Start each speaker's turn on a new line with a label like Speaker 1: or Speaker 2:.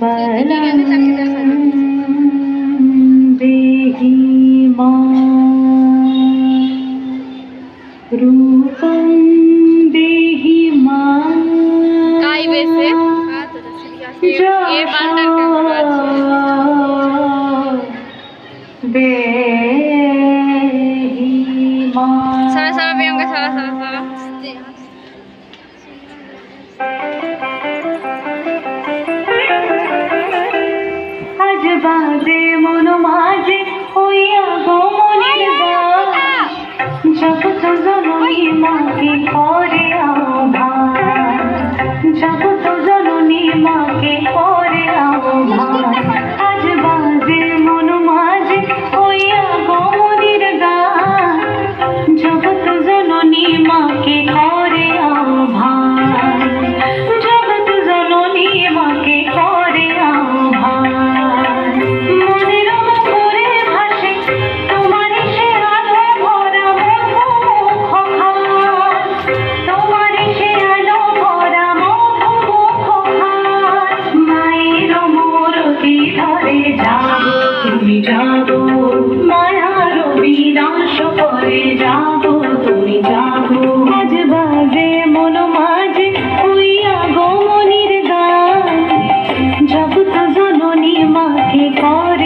Speaker 1: بلم بهما रूपं Salah-salah, salah. Salah-salah, salah. মাকে করে আহ্বান। জগৎ জননী মাকে করে আহ্বান। মনের করে তোমার সে আলো তোমার সে আলো ভরা মধুমুখ মায়ের মূরতি ধরে যাব, তুমি যাব। মায়ার বিনাশ করে যাব, তুমি যাব। বাজে মন মাঝে হইয়া গমনির মনির গান। জগৎ জননী মাকে করে